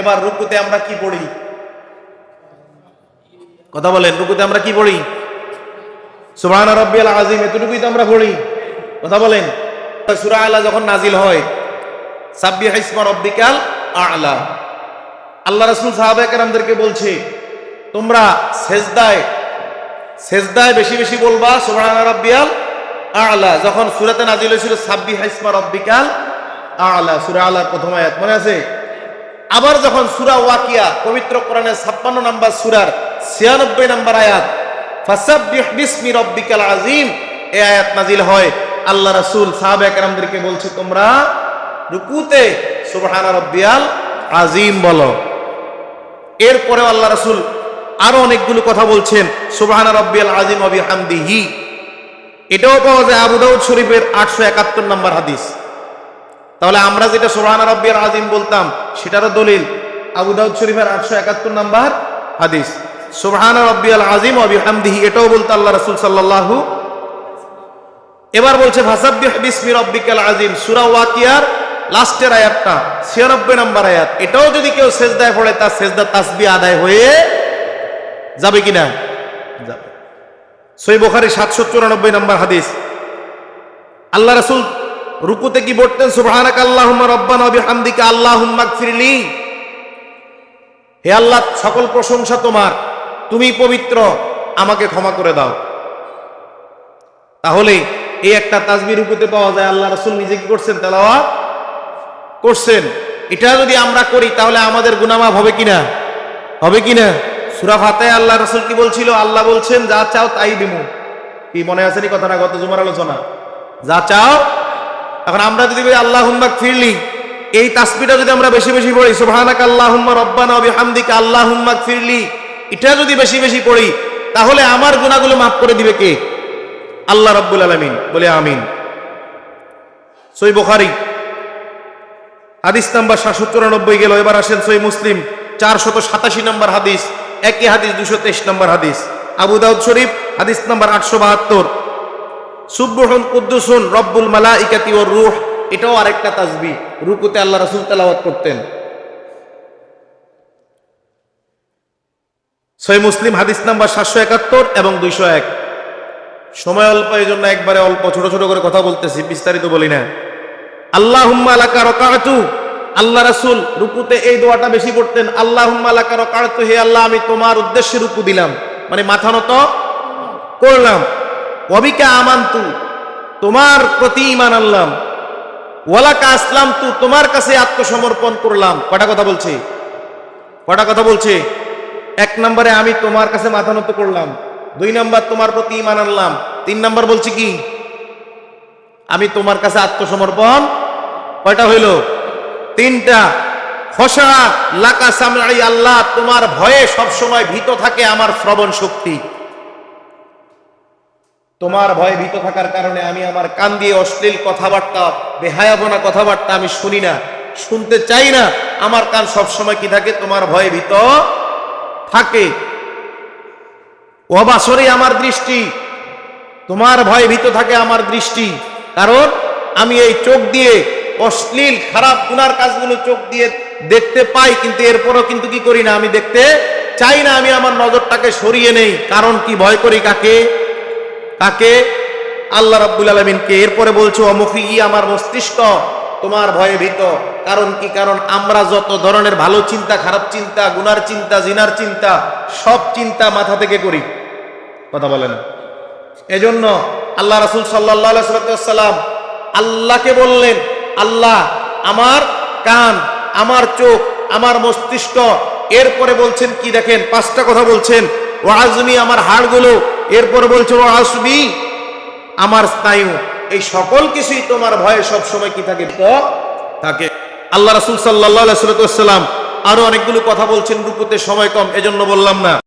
এবার রুকুতে আমরা কি পড়ি? কথা বলেন, রুকুতে আমরা কি পড়ি? সুবহান রাব্বিয়াল আযীম, এতটুকুই তো আমরা পড়ি। কথা বলেন। সূরা আলা যখন নাজিল হয়, সাব্বিহ ইসমা রাব্বিকাল আ'লা। আল্লাহ রাসূল সাহাবা কেরামদেরকে বলছে, তোমরা সেজদায় সেজদায় বেশি বেশি বলবা সুবহান রাব্বিয়াল আ'লা। যখন সূরাতে নাজিল হয়েছিল সাব্বিহ ইসমা রাব্বিকাল আ'লা, সূরা আলার প্রথম আয়াত, মনে আছে? আবার যখন সুরা ওয়াকিয়া, পবিত্র কোরআনের 56 নম্বর সুরার ছিয়ানব্বই নম্বর আয়াত, ফাসাব্বিহ বিসমি রাব্বিকাল এই আয়াত নাজিল হয়। আল্লাহ বলছে, তোমরা বলো। এরপরেও আল্লাহ রাসূল আরও অনেকগুলো কথা বলছেন বিহামদিহি। এটাও পাওয়া যায় আবু দাউদ শরীফের 871 নম্বর হাদিস। তাহলে আমরা যেটা সুবহান রাব্বিয়াল আজিম বলতাম, সেটারও দলিল। আবু দাউদ শরীফের 871 নম্বর হাদিস। সুবহান রাব্বিয়াল আযীম ওয়া বিহামদিহি, এটাও বলতে আল্লাহ রসুল সাল্লাল্লাহু এবার বলছে রাব্বিকাল আযীম। সূরা ওয়াকিয়ার লাস্টের আয়াতটা 96 নম্বর আয়াত। এটাও যদি কেউ সেজদায় পড়ে, তার সেজদা তাসবিহ আদায় হয়ে যাবে কিনা? যাবে। সই বুখারী 794 নম্বর হাদিস। আল্লাহ রাসূল রুকুতে কি পড়তেন? সুবহানাক আল্লাহুম্মা রাব্বানা বিহামদিকা আল্লাহুম্মা গফিরলি। হে আল্লাহ, সকল প্রশংসা তোমার। তুমি পবিত্র, আমাকে ক্ষমা করে দাও। তাহলে এই একটা তাজবি রুকুতে পাওয়া যায়, আল্লাহ রাসূল নিজে কি করছেন? তেলাওয়াত করছেন। এটা যদি আমরা করি, তাহলে আমাদের গুনামাফ হবে কিনা? হবে কিনা? সূরা ফাতিহা, আল্লাহ রাসূল কি বলছিল? আল্লাহ বলছেন, যা চাও তাই দিমু। কি, মনে আছে নি কথাটা? গত জুমার আলোচনা। যা চাও এখন আমরা যদি আল্লাহ হুম্মাক ফিরলি এই তাসবিটা যদি আমরা বেশি বেশি পড়ি, সুবহানাক আল্লাহুম্মা রব্বানা ওয়া বিহামদিকা আল্লাহুম্মাক ফিরলি এটা যদি বেশি বেশি পড়ি, তাহলে আমার গুণাগুলো মাফ করে দিবে কে? আল্লাহ রাব্বুল আলামিন। বলে আমিন। সই বুখারী, হাদিস নাম্বার সাতশো চুরানব্বই গেল, এবার আসেন সই মুসলিম, চারশত সাতাশি নম্বর হাদিস, একই হাদিস দুশো তেইশ নম্বর হাদিস। আবু দাউদ শরীফ, হাদিস নাম্বার আটশো বাহাত্তর। সুব্বহুন কুদ্দুসুন রব্বুল মালা ইকাতি ও রুহ। এটাও আরেকটা তাজবি রুকুতে আল্লাহ রাসুল তালাওয়াত করতেন। সই মুসলিম হাদিস নাম্বার সাতশো একাত্তর এবং দুইশো এক। সময় অল্প এই জন্য একবারে অল্প, ছোট ছোট করে কথা বলতেছি, বিস্তারিত বলি না। রাকাতু আল্লাহ রাসুল রুকুতে এই দোয়াটা বেশি করতেন রাকাতু হে আল্লাহ, আমি তোমার উদ্দেশ্যে রুকু দিলাম। মানে মাথা নত করলাম। ওয়াবিকা আমানতু, তোমার প্রতি ইমান আনলাম। ওয়ালাকা আসলাম তু তোমার কাছে আত্মসমর্পণ করলাম। কটা কথা বলছে? কটা কথা বলছে? এক নম্বরে আমি তোমার কাছে মাথা নত করলাম। দুই নম্বর, তোমার প্রতি ইমান আনলাম। তিন নম্বর বলছি কি? আমি তোমার কাছে আত্মসমর্পণ। কয়টা হইল? তিনটা। খসা লাকা সামলাই আল্লাহ, তোমার ভয়ে সবসময় ভীত থাকে আমার শ্রবণ শক্তি। তোমার ভয়ে ভীত থাকার কারণে আমি আমার কান দিয়ে অশ্লীল কথাবার্তা বেহায়াবনা কথাবার্তা আমি শুনি না, শুনতে চাই না। আমার কান সবসময় কি থাকে? তোমার ভয়ে ভীত থাকে। অবাসরে আমার দৃষ্টি, তোমার ভয়ে ভীত থাকে আমার দৃষ্টি। কারণ আমি এই চোখ দিয়ে অশ্লীল, খারাপ, গুনার কাজগুলো চোখ দিয়ে দেখতে পাই, কিন্তু এরপরও কিন্তু কি করি না? আমি দেখতে চাই না, আমি আমার নজরটাকে সরিয়ে নেই। কারণ কি? ভয় করি কাকে? কাকে? আল্লাহ রাব্বুল আলমিনকে। এরপরে বলছো, অমুখী আমার মস্তিষ্ক, তোমার ভয়ে ভীত। কারণ কি? কারণ আমরা যত ধরনের ভালো চিন্তা, খারাপ চিন্তা, গুনার চিন্তা, জিনার চিন্তা, সব চিন্তা মাথা থেকে করি। কথা বলেন। এজন্য আল্লাহ রাসুল সাল্লাহ সাল্লাম আল্লাহকে বললেন, আল্লাহ, আমার কান, আমার চোখ, আমার মস্তিষ্ক। এরপরে বলছেন কি দেখেন? পাঁচটা কথা বলছেন। ও আজমি আমার হাড়গুলো এরপরে বলছে, ও আসবি আমার স্নায়ু। এই সকল কিছুই তোমার ভয়ে সব সময় কি থাকে? থাকে। আল্লাহ রাসুল সাল্লাহ সাল্লাম আরও অনেকগুলো কথা বলছেন রূপতে সময় কম, এজন্য বললাম না।